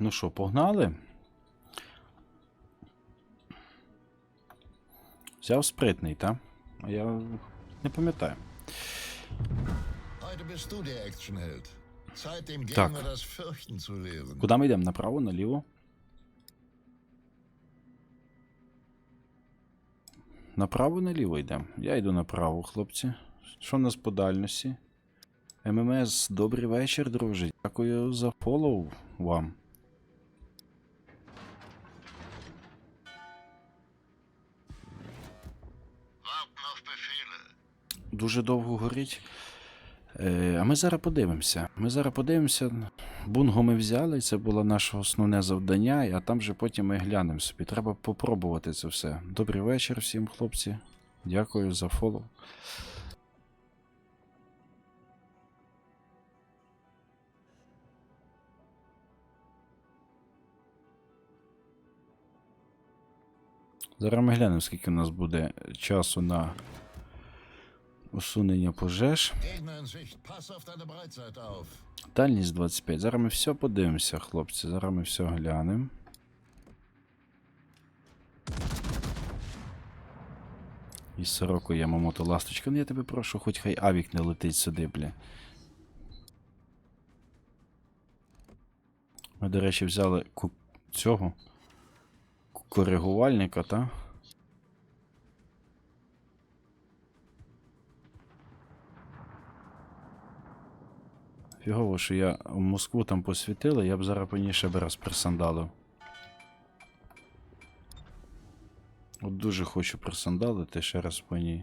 Ну що, погнали? Взяв спритний, та? А я не пам'ятаю. Lehren. Куди ми йдемо? Направо, наліво? Направо, наліво йдемо. Я йду направо, хлопці. Що в нас по дальності? ММС, добрий вечір, друже. Дякую за фоллоу вам. Дуже довго горить. Е, а ми зараз подивимося. Ми зараз подивимося. Бунго ми взяли, це було наше основне завдання, а там же потім ми глянемо собі. Треба попробувати це все. Добрий вечір всім, хлопці. Дякую за фоллоу. Зараз ми глянемо, скільки у нас буде часу на Breitseite auf. Дальність 25. Зараз ми все подивимося, хлопці. Зараз ми все глянемо. І сороку є мамото ласточка. Ну я тебе прошу, хоч хай авік не летить сюди, бля. Ми, до речі, взяли ку... цього коригувальника, та? Фігово, що я в Москву там посвітили, я б зараз по ній ще б раз присандалив. От дуже хочу присандалити ще раз по ній.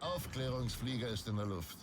Aufklärungsflieger ist in der Luft.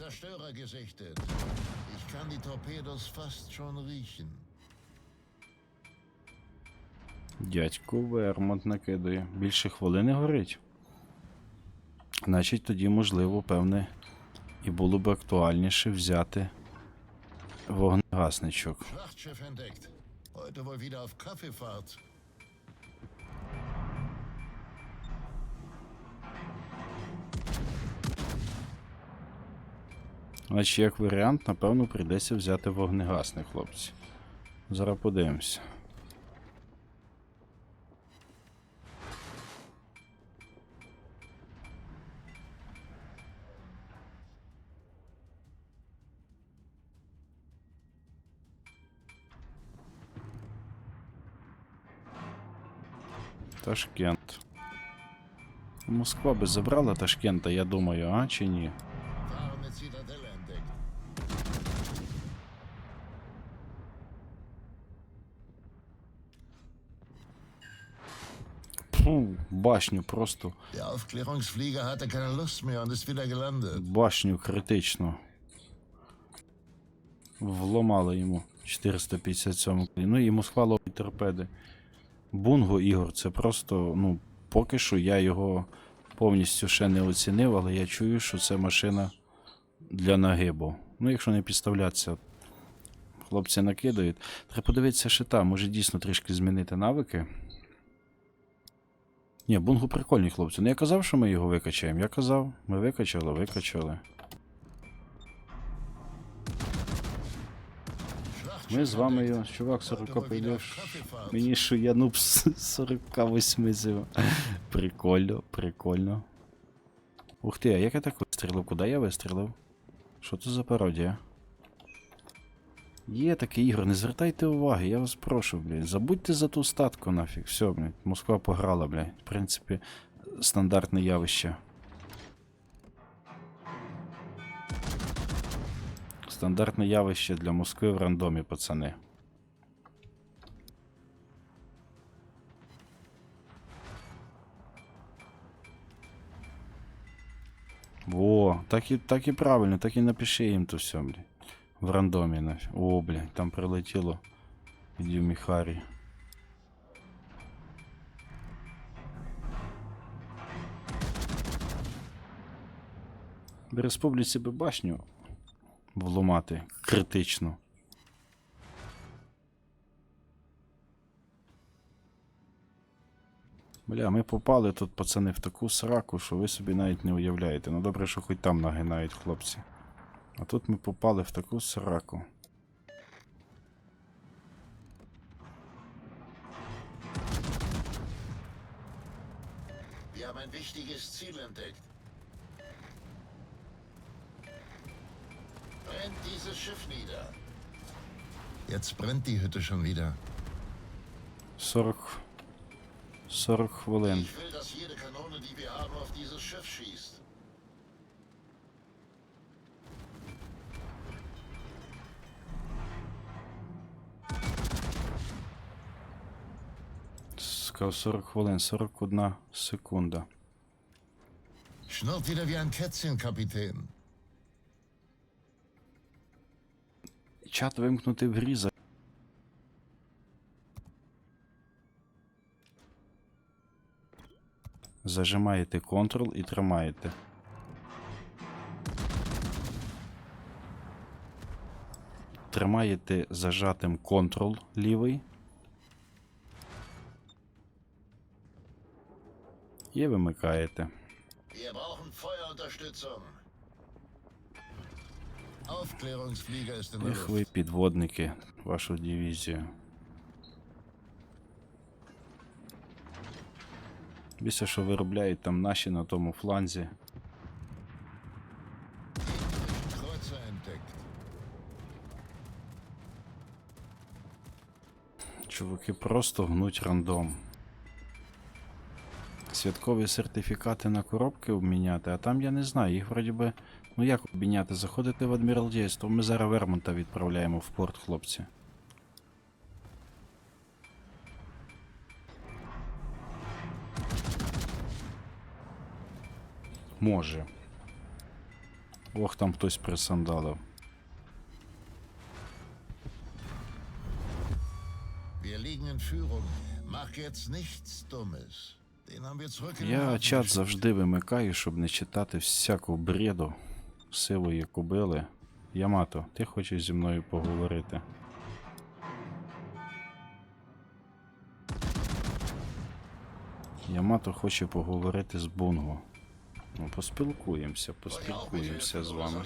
Zerstörer gesichtet. Ich kann die Torpedos fast schon riechen. Дядько Вермонт накидує. Більше хвилини горить. Значить, тоді, можливо, певне, і було б актуальніше взяти вогнегасничок. Значить, як варіант, напевно, прийдеться взяти вогнегасник, хлопці. Зараз подивимося. Ташкент. Москва би забрала Ташкента, я думаю, а чи ні? Фу, башню просто. Башню критично. Вломали йому 457. Ну і Москва ловить торпеди. Бунго Ігор, це просто, ну, поки що я його повністю ще не оцінив, але я чую, що це машина для нагибу. Ну, якщо не підставлятися, хлопці накидають. Треба подивитися шита, може дійсно трішки змінити навики. Ні, Бунго прикольний хлопці. Ну я казав, що ми його викачаємо. Я казав, ми викачали, викачали. Ми з вами його, чувак, 40 прийдеш. Мені що я нуб 48 зив. Прикольно, прикольно. Ух ти, а як я так вистрілив? Куди я вистрілив? Що це за пародія? Є таке ігор, не звертайте уваги, я вас прошу, блядь. Забудьте за ту статку нафіг. Все, блядь. Москва пограла, блядь. В принципі, стандартне явище. Стандартне явище для Москви в рандомі, пацани. Во, так і, так і правильно, так і напиши їм то все, блядь. В рандомі нафіг. О, блядь, там прилетіло від Юміхарі. В республіці би башню вломати критично. Бля, ми попали тут, пацани, в таку сраку, що ви собі навіть не уявляєте. Ну добре, що хоч там нагинають хлопці. А тут ми попали в таку сраку. Wir haben ein wichtiges Ziel entdeckt. Brennt dieses Schiff nieder. Jetzt brennt die Hütte schon wieder. 40. 40 хвилин. Ich will, dass jede Kanone, die wir haben, auf dieses Schiff schießt. Сказав 40 хвилин, 41 секунда. Schnurrt wieder wie ein Kätzchen, Kapitän. Чат вимкнути в грі. за- Зажимаєте Ctrl і тримаєте. Тримаєте зажатим Ctrl лівий. І вимикаєте. Wir brauchen Feuerunterstützung. Luft. ви підводники, вашу дивізію. Більше, що виробляють там наші на тому фланзі. Чуваки просто гнуть рандом. Святкові сертифікати на коробки обміняти, а там я не знаю, їх вроді би. Ну як обміняти? Заходити в Адміралдійство. Ми зараз Вермонта відправляємо в порт, хлопці. Може. Ох, там хтось присандалив. Я чат завжди вимикаю, щоб не читати всяку бреду сивої кобили. Ямато, ти хочеш зі мною поговорити? Ямато хоче поговорити з Бунго. Ну, поспілкуємося, поспілкуємося з вами.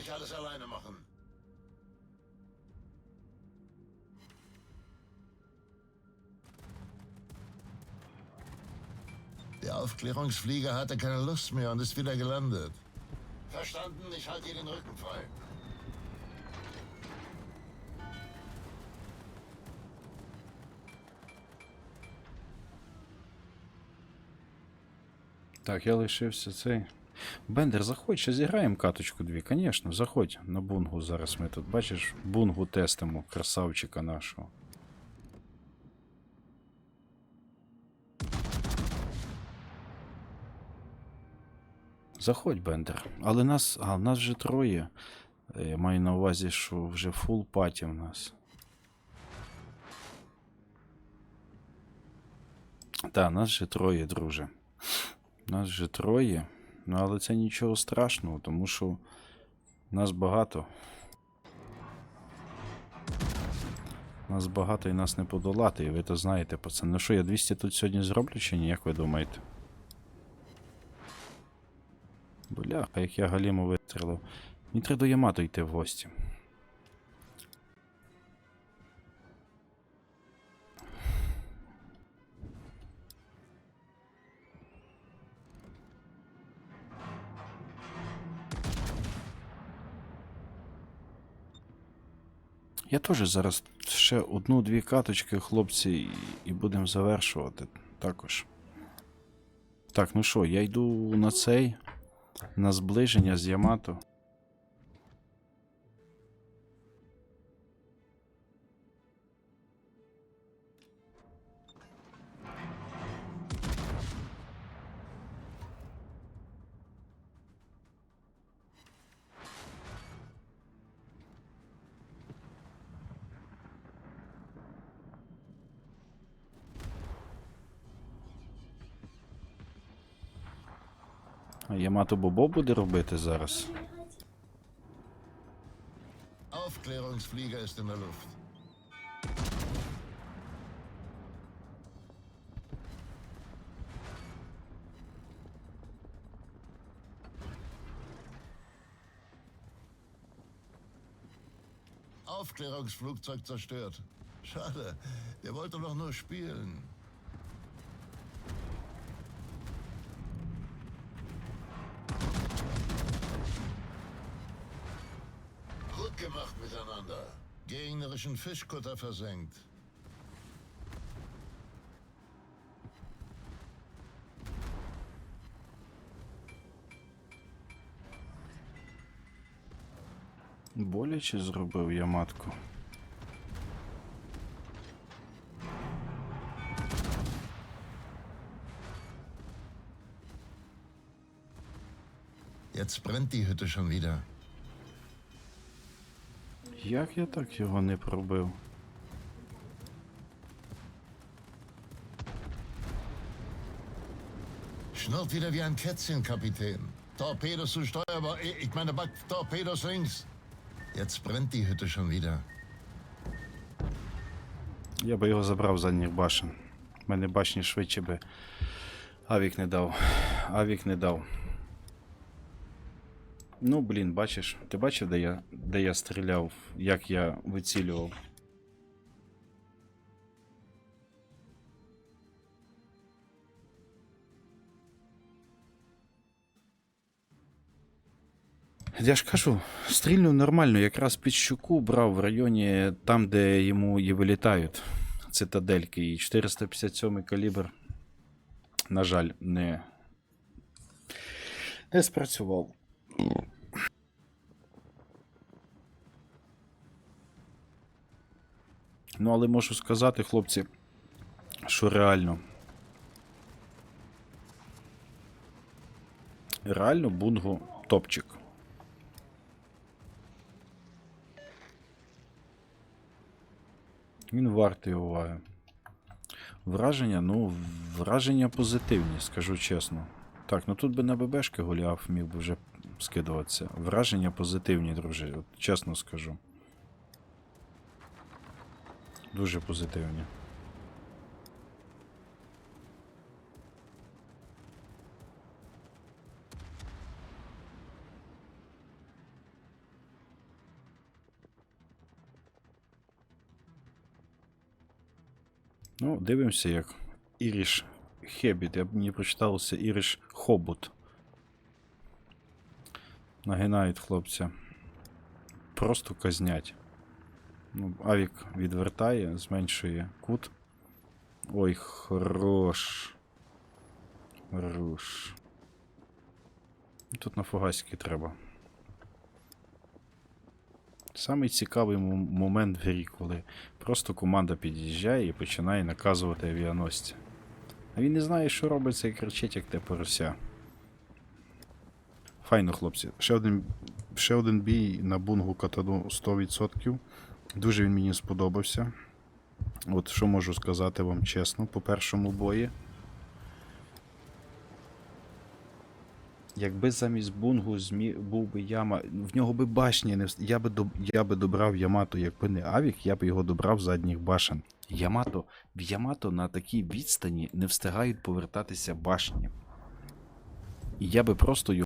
Der Aufklärungsflieger hatte keine Lust mehr und ist wieder gelandet. Verstanden, ich halte dir den Rücken frei. Так, я лишився цей. Бендер, заходь, ще зіграємо каточку дві. Звісно, заходь на бунгу. Зараз ми тут, бачиш, бунгу тестимо, красавчика нашого. Заходь, Бендер. Але нас. А, нас вже троє. Е, Я маю на увазі, що вже фул паті в нас. Так, нас вже троє, друже. Нас вже троє. Ну, але це нічого страшного, тому що нас багато. Нас багато і нас не подолати, і ви то знаєте, пацан. Ну що, я 200 тут сьогодні зроблю чи ні, як ви думаєте? Бляха, як я галіму вистрілив. Мені треба до Ямато йти в гості. Я теж зараз ще одну-дві каточки, хлопці, і, і будемо завершувати також. Так, ну що, я йду на цей, на зближення з Ямато. Ямато Бобо буде робити зараз. Aufklärungsflieger ist in der Luft. Aufklärungsflugzeug zerstört. Schade, der wollte doch nur spielen. gemacht miteinander. Gegnerischen Fischkutter versenkt. Боляче зробив я матку. Jetzt brennt die Hütte schon wieder. Як я так його не пробив? Schnurrt wieder wie ein Kätzchen, Kapitän. Torpedos zu steuerbar. Ich meine, Back Torpedos links. Jetzt brennt die Hütte schon wieder. Я би його забрав з задніх башен. У мене башні швидше би. Авік не дав. Авік не дав. Ну, блін, бачиш, ти бачив, де я, де я стріляв, як я вицілював? Я ж кажу, стрільнув нормально, якраз під щуку брав в районі там, де йому і вилітають цитадельки. І 457 калібр, на жаль, не, не спрацював. Ну, але можу сказати, хлопці, що реально. Реально Бунго топчик. Він вартий уваги. Враження, ну, враження позитивні, скажу чесно. Так, ну тут би на ББшки Голіаф міг би вже скидуватися. Враження позитивні, друже, чесно скажу. Дуже позитивні. Ну, дивимося, як Іріш Хебіт. Я б мені прочиталося Іріш Хобут. Нагинають хлопця. Просто казнять. Ну, Авік відвертає, зменшує кут. Ой, хорош. Хорош. Тут на фугасики треба. Самий цікавий момент в грі, коли просто команда під'їжджає і починає наказувати авіаносця. А він не знає, що робиться, і кричить, як те порося. Файно, хлопці. Ще один, ще один бій на бунгу катану 100%. Дуже він мені сподобався. От що можу сказати вам чесно, по першому бої. Якби замість бунгу змі... був би яма, в нього би башні не я би доб... я би добрав Ямато, якби не Авік, я б його добрав задніх башен. Ямато, в Ямато на такій відстані не встигають повертатися башні. І я би просто його